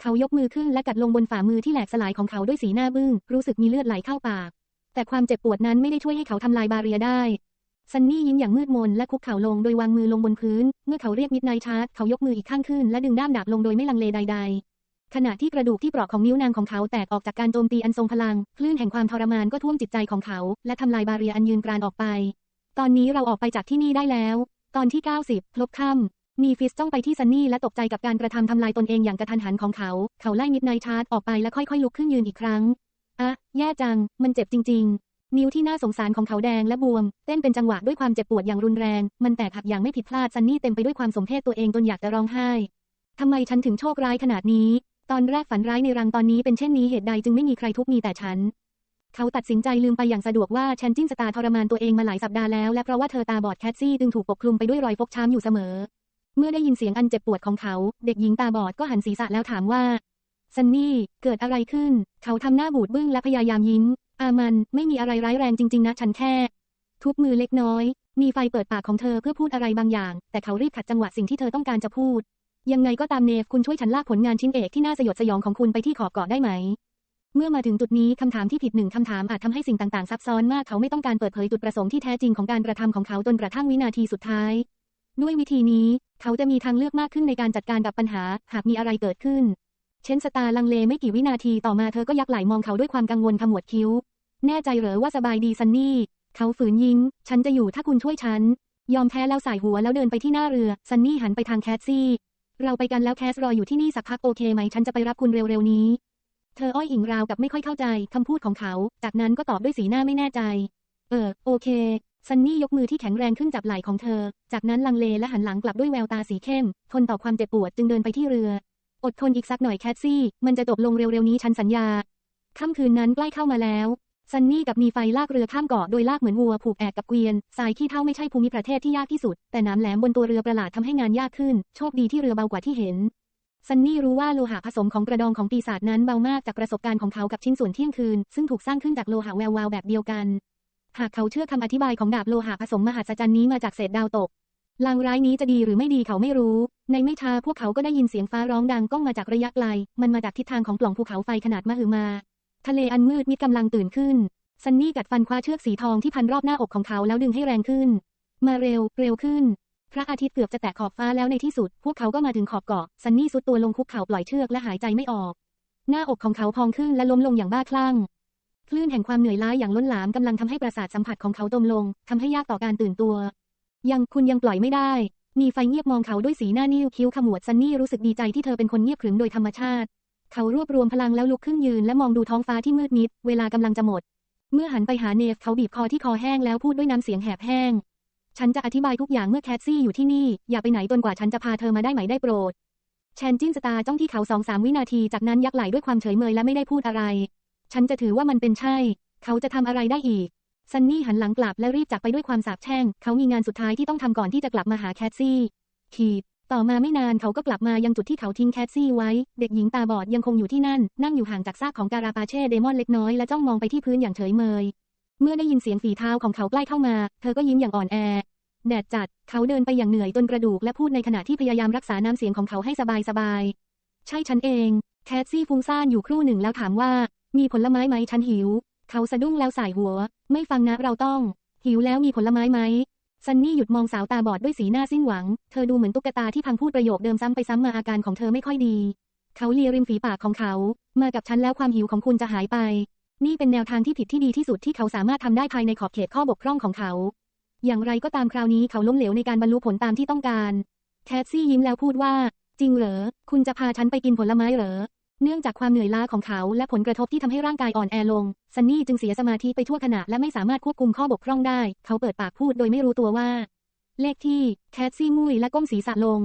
A: เขายกมือขึ้นและกัดลงบนฝ่ามือที่แหลกสลายของเขาด้วยสีหน้าบึ้งรู้สึกมีเลือดไหลเข้าปาก แต่ความเจ็บปวดนั้นไม่ได้ช่วยให้เขาทำลายบาเรียได้ ซันนี่ยิ้มอย่างมืดมนและคุกเข่าลงโดยวางมือลงบนพื้น เมื่อเขาเรียกมิดไนชาร์ดเขายกมืออีกข้างขึ้นและดึงด้ามดาบลงโดยไม่ลังเลใด ๆ ขณะที่กระดูกที่เปราะของนิ้วนางของเขาแตกออกจากการโจมตีอันทรงพลัง คลื่นแห่งความทรมานก็ท่วมจิตใจของเขา และทำลายบาเรียอันยืนกรานออกไป ตอนนี้เราออกไปจากที่นี่ได้แล้ว ตอนที่ 90พลบค่ำมีฟิสจ้องไปที่ซันนี่และตกใจกับการกระทำทำลายตนเองอย่างกระทันหันของเขา เขาไล่มิดไนชาร์ดออกไปและค่อยๆลุกขึ้นยืนอีกครั้ง อะ แย่จัง มันเจ็บจริง ๆ นิ้วที่น่าสงสารของเขาแดงและบวม เต้นเป็นจังหวะด้วยความเจ็บปวดอย่างรุนแรง มันแตกหักอย่างไม่ผิดพลาดซันนี่เต็มไปด้วยความสมเพชตัวเองจนอยากจะร้องไห้ทำไมฉันถึงโชคร้ายขนาดนี้ ตอนแรกฝันร้ายในรังตอนนี้เป็นเช่นนี้เหตุใดจึงไม่มีใครทุกข์มีแต่ฉัน เขาตัดสินใจลืมไปอย่างสะดวกว่าแชนจินสตาร์ทรมานตัวเองมาหลายสัปดาห์แล้วและเพราะว่าเธอตาบอดแคทซี่จึงถูกปกคลุมไปด้วยรอยฟกช้ำอยู่เสมอ เมื่อได้ยินเสียงอันเจ็บปวดของเขา เด็กหญิงตาบอดก็หันศีรษะแล้วถามว่าซันนี่ เกิดอะไรขึ้น เขาทำหน้าบูดบึ้งและพยายามยิ้ม อามันไม่มีอะไรร้ายแรงจริง ๆ นะฉันแค่ ทุบมือเล็กน้อย มีไฟเปิดปากของเธอเพื่อพูดอะไรบางอย่าง แต่เขารีบขัดจังหวะสิ่งที่เธอต้องการจะพูด ยังไงก็ตามเนฟคุณช่วยฉันลากผลงานชิ้นเอกที่น่าสยดสยองของคุณไปที่ขอบเกาะได้ไหม เมื่อมาถึงจุดนี้คำถามที่ผิดหนึ่งคำถามอาจทำให้สิ่งต่างๆซับซ้อนมากเขาไม่ต้องการเปิดเผยจุดประสงค์ที่แท้จริงของการกระทำของเขาจนกระทั่งวินาทีสุดท้าย ด้วยวิธีนี้ เขาจะมีทางเลือกมากขึ้นในการจัดการกับปัญหา หากมีอะไรเกิดขึ้น เชนสตาลังเลไม่กี่วินาทีต่อมาเธอก็ยักไหลมองเขาด้วยความกังวลขมวดคิ้ว แน่ใจเหรอว่าสบายดีซันนี่ เขาฝืนยิ้ม ฉันจะอยู่ถ้าคุณช่วยฉัน ยอมแพ้แล้วสายหัวแล้วเดินไปที่หน้าเรือ ซันนี่หันไปทางแคสซี่ เราไปกันแล้วแคสรออยู่ที่นี่สักพักโอเคไหมฉันจะไปรับคุณเร็วๆนี้ เธออ้อยอิงราวกับไม่ค่อยเข้าใจคำพูดของเขา จากนั้นก็ตอบด้วยสีหน้าไม่แน่ใจ เออ โอเค ซันนี่ยกมือที่แข็งแรงขึ้นจับไหล่ของเธอ จากนั้นลังเลและหันหลังกลับด้วยแววตาสีเข้ม ทนต่อความเจ็บปวดจึงเดินไปที่เรือ อดทนอีกสักหน่อยแคทซี่ มันจะจบลงเร็วๆนี้ฉันสัญญา ค่ำคืนนั้นใกล้เข้ามาแล้ว ซันนี่กับมีไฟลากเรือข้ามเกาะโดยลากเหมือนวัวผูกแอกกับเกวียนทรายขี้เท่าไม่ใช่ภูมิประเทศที่ยากที่สุด แต่น้ำแหลมบนตัวเรือประหลาดทำให้งานยากขึ้น โชคดีที่เรือเบากว่าที่เห็น ซันนี่รู้ว่าโลหะผสมของกระดองของปีศาจนั้นเบามากจากประสบการณ์ของเขากับชิ้นส่วนเที่ยงคืน ซึ่งถูกสร้างขึ้นจากโลหะแวววาวแบบเดียวกัน หากเขาเชื่อคำอธิบายของดาบโลหะผสมมหัศจรรย์นี้มาจากเศษดาวตก ลางร้ายนี้จะดีหรือไม่ดีเขาไม่รู้ ในไม่ช้าพวกเขาก็ได้ยินเสียงฟ้าร้องดังก้องมาจากระยะไกล มันมาจากทิศทางของปล่องภูเขาไฟขนาดมหึมา ทะเลอันมืดมิดกำลังตื่นขึ้น ซันนี่กัดฟันคว้าเชือกสีทองที่พันรอบหน้าอกของเขาแล้วดึงให้แรงขึ้น มาเร็ว เร็วขึ้น พระอาทิตย์เกือบจะแตะขอบฟ้าแล้วในที่สุด พวกเขาก็มาถึงขอบเกาะ ซันนี่สุดตัวลงคุกเข่าปล่อยเชือกและหายใจไม่ออก หน้าอกของเขาพองขึ้นและล้มลงอย่างบ้าคลั่ง คลื่นแห่งความเหนื่อยล้าอย่างล้นหลามกำลังทำให้ประสาทสัมผัสของเขาจมลงทำให้ยากต่อการตื่นตัว ยังคุณยังปล่อยไม่ได้มีไฟเงียบมองเขาด้วยสีหน้านิ่วคิ้วขมวดซันนี่รู้สึกดีใจที่เธอเป็นคนเงียบขรึมโดยธรรมชาติ เขารวบรวมพลังแล้วลุกขึ้นยืนและมองดูท้องฟ้าที่มืดมิด เวลากำลังจะหมด เมื่อหันไปหาเนฟเขาบีบคอที่คอแห้งแล้วพูดด้วยน้ำเสียงแหบแห้ง ฉันจะอธิบายทุกอย่างเมื่อแคทซี่อยู่ที่นี่ อย่าไปไหนจนกว่าฉันจะพาเธอมาได้ไหมได้โปรดแชนจินสตาจ้องที่เขาสองสามวินาทีจากนั้นยักไหลด้วยความเฉยเมยและไม่ได้พูดอะไร ฉันจะถือว่ามันเป็นใช่ เขาจะทำอะไรได้อีก ซันนี่หันหลังกลับและรีบจากไปด้วยความสาบแช่ง เขามีงานสุดท้ายที่ต้องทำก่อนที่จะกลับมาหาแคทซี่ขีดต่อมาไม่นานเขาก็กลับมายังจุดที่เขาทิ้งแคทซี่ไว้ เด็กหญิงตาบอดยังคงอยู่ที่นั่น นั่งอยู่ห่างจากซากของการาปาเช่เดมอนเล็กน้อยและจ้องมองไปที่พื้นอย่างเฉยเมย เมื่อได้ยินเสียงฝีเท้าของเขาใกล้เข้ามา เธอก็ยิ้มอย่างอ่อนแอ แดดจัด เขาเดินไปอย่างเหนื่อยจนกระดูกและพูดในขณะที่พยายามรักษาน้ำเสียงของเขาให้สบายสบายๆใช่ฉันเอง แคทซี่ฟุ้งซ่านอยู่ครู่หนึ่งแล้วถามว่า มีผลไม้ไหมฉันหิว เขาสะดุ้งแล้วสายหัว ไม่ฟังนะเราต้อง หิวแล้วมีผลไม้ไหมซันนี่หยุดมองสาวตาบอดด้วยสีหน้าสิ้นหวัง เธอดูเหมือนตุ๊กตาที่พังพูดประโยคเดิมซ้ำไปซ้ำมาอาการของเธอไม่ค่อยดี เขาเลียริมฝีปากของเขา มากับฉันแล้วความหิวของคุณจะหายไป นี่เป็นแนวทางที่ผิดที่ดีที่สุดที่เขาสามารถทำได้ภายในขอบเขตข้อบกพร่องของเขา อย่างไรก็ตามคราวนี้เขาล้มเหลวในการบรรลุผลตามที่ต้องการ แคทซี่ยิ้มแล้วพูดว่า จริงเหรอ คุณจะพาฉันไปกินผลไม้เหรอ เนื่องจากความเหนื่อยล้าของเขาและผลกระทบที่ทำให้ร่างกายอ่อนแอลง ซันนี่จึงเสียสมาธิไปทั่วขณะและไม่สามารถควบคุมข้อบกพร่องได้ เขาเปิดปากพูดโดยไม่รู้ตัวว่า เลขที่ แคทซี่งุยและก้มศีรษะลง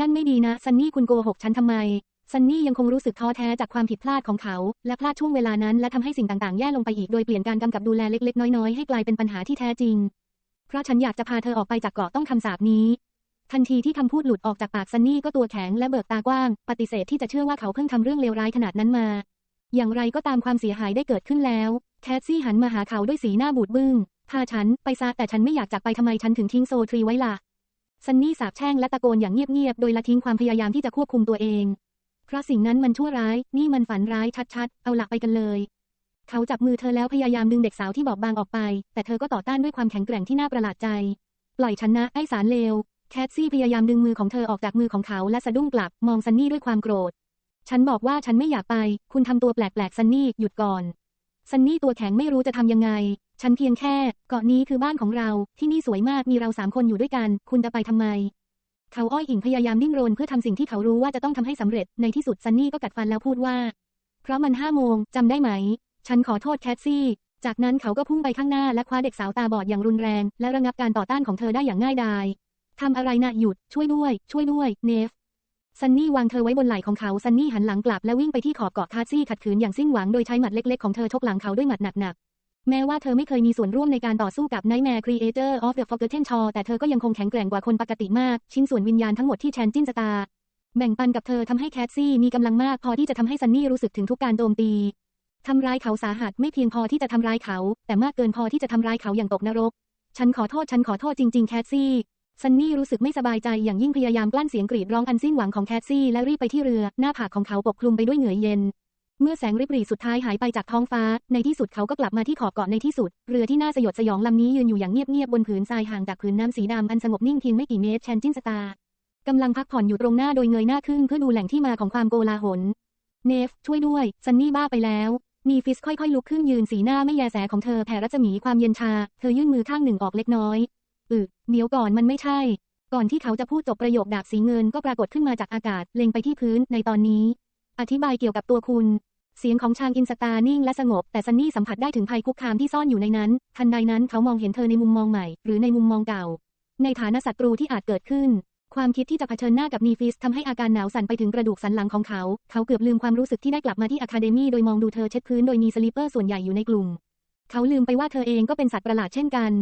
A: นั่นไม่ดีนะ ซันนี่คุณโกหกฉันทำไม ซันนี่ยังคงรู้สึกท้อแท้จากความผิดพลาดของเขา และพลาดช่วงเวลานั้นและทำให้สิ่งต่างๆ แย่ลงไปอีกโดยเปลี่ยนการกำกับดูแลเล็กๆ น้อยๆ ให้กลายเป็นปัญหาที่แท้จริง เพราะฉันอยากจะพาเธอออกไปจากเกาะต้องคำสาปนี้ ทันทีที่คำพูดหลุดออกจากปากซันนี่ก็ตัวแข็งและเบิกตากว้าง ปฏิเสธที่จะเชื่อว่าเขาเพิ่งทำเรื่องเลวร้ายขนาดนั้นมา อย่างไรก็ตามความเสียหายได้เกิดขึ้นแล้ว แคทซี่หันมาหาเขาด้วยสีหน้าบูดบึ้ง พาฉันไปซะแต่ฉันไม่อยากจากไปทำไมฉันถึงทิ้งโซทรีไว้ล่ะ ซันนี่สาบแช่งและตะโกนอย่างเงียบๆ โดยละทิ้งความพยายามที่จะควบคุมตัวเอง เพราะสิ่งนั้นมันชั่วร้าย นี่มันฝันร้ายชัดๆ เอาหลักไปกันเลย เขาจับมือเธอแล้วพยายามดึงเด็กสาวที่บอบบางออกไป แต่เธอก็ต่อต้านด้วยความแข็งแกร่งที่น่าประหลาดใจ ปล่อยฉันนะไอ้สารเลว แคทซี่พยายามดึงมือของเธอออกจากมือของเขาและสะดุ้งกลับมองซันนี่ด้วยความโกรธ ฉันบอกว่าฉันไม่อยากไป คุณทำตัวแปลกๆซันนี่หยุดก่อน ซันนี่ตัวแข็งไม่รู้จะทำยังไง ฉันเพียงแค่ เกาะนี้คือบ้านของเรา ที่นี่สวยมากมีเราสามคนอยู่ด้วยกัน คุณจะไปทำไม เขาอ้อยอิงพยายามดิ้นรนเพื่อทำสิ่งที่เขารู้ว่าจะต้องทำให้สำเร็จ ในที่สุดซันนี่ก็กัดฟันแล้วพูดว่า เพราะมันห้าโมงจำได้ไหม ฉันขอโทษแคทซี่ จากนั้นเขาก็พุ่งไปข้างหน้าและคว้าเด็กสาวตาบอดอย่างรุนแรง และระงับการต่อต้านของเธอได้อย่างง่ายดาย ทำอะไรนะหยุด ช่วยด้วย ช่วยด้วย เนฟ ซันนี่วางเธอไว้บนไหล่ของเขา ซันนี่หันหลังกลับและวิ่งไปที่ขอบเกาะคาซี่ขัดขืนอย่างสิ้นหวังโดยใช้หมัดเล็กๆของเธอชกหลังเขาด้วยหมัดหนักๆ แม้ว่าเธอไม่เคยมีส่วนร่วมในการต่อสู้กับ Nightmare Creator of the Forgotten Shore แต่เธอก็ยังคงแข็งแกร่งกว่าคนปกติมาก ชิ้นส่วนวิญญาณทั้งหมดที่แชนจินสตาแบ่งปันกับเธอทำให้แคทซี่มีกำลังมากพอที่จะทำให้ซันนี่รู้สึกถึงทุกการโจมตีทำร้ายเขาสาหัสไม่เพียงพอที่จะทำร้ายเขา แต่มากเกินพอที่จะทำร้ายเขาอย่างตกนรก ฉันขอโทษ ฉันขอโทษจริง ๆ แคทซี่ ซันนี่รู้สึกไม่สบายใจอย่างยิ่งพยายามกลั้นเสียงกรีดร้องอันสิ้นหวังของแคทซี่และรีบไปที่เรือ หน้าผากของเขาปกคลุมไปด้วยเหงื่อเย็น เมื่อแสงริบหรี่สุดท้ายหายไปจากท้องฟ้า ในที่สุดเขาก็กลับมาที่ขอบเกาะในที่สุด เรือที่น่าสยดสยองลำนี้ยืนอยู่อย่างเงียบๆบนผืนทรายห่างจากผืนน้ำสีดำอันสงบนิ่งเพียงไม่กี่เมตรแชนจินสตาร์กำลังพักผ่อนอยู่ตรงหน้าโดยเงยหน้าขึ้นเพื่อดูแหล่งที่มาของความโกลาหล เนฟ ช่วยด้วย ซันนี่บ้าไปแล้ว มีฟิสค่อยๆลุกขึ้นยืนสีหน้าไม่แยแสของเธอแผ่รัศมีความเย็นชา เธอยื่นมือข้างหนึ่งออกเล็กน้อย อึเดี๋ยวก่อนมันไม่ใช่ ก่อนที่เขาจะพูดจบประโยคดาบสีเงินก็ปรากฏขึ้นมาจากอากาศเล็งไปที่พื้นในตอนนี้ อธิบายเกี่ยวกับตัวคุณ เสียงของชางอินสตานิ่งและสงบ แต่ซันนี่สัมผัสได้ถึงภัยคุกคามที่ซ่อนอยู่ในนั้น ทันใดนั้นเขามองเห็นเธอในมุมมองใหม่ หรือในมุมมองเก่า ในฐานะศัตรูที่อาจเกิดขึ้น ความคิดที่จะเผชิญหน้ากับนีฟิสทำให้อาการหนาวสั่นไปถึงกระดูกสันหลังของเขา เขาเกือบลืมความรู้สึกที่ได้กลับมาที่อะคาเดมี่โดยมองดูเธอเช็ดพื้นโดยมีสลิปเปอร์ส่วนใหญ่อยู่ในกลุ่ม เขาลืมไปว่าเธอเองก็เป็นสัตว์ประหลาดเช่นกัน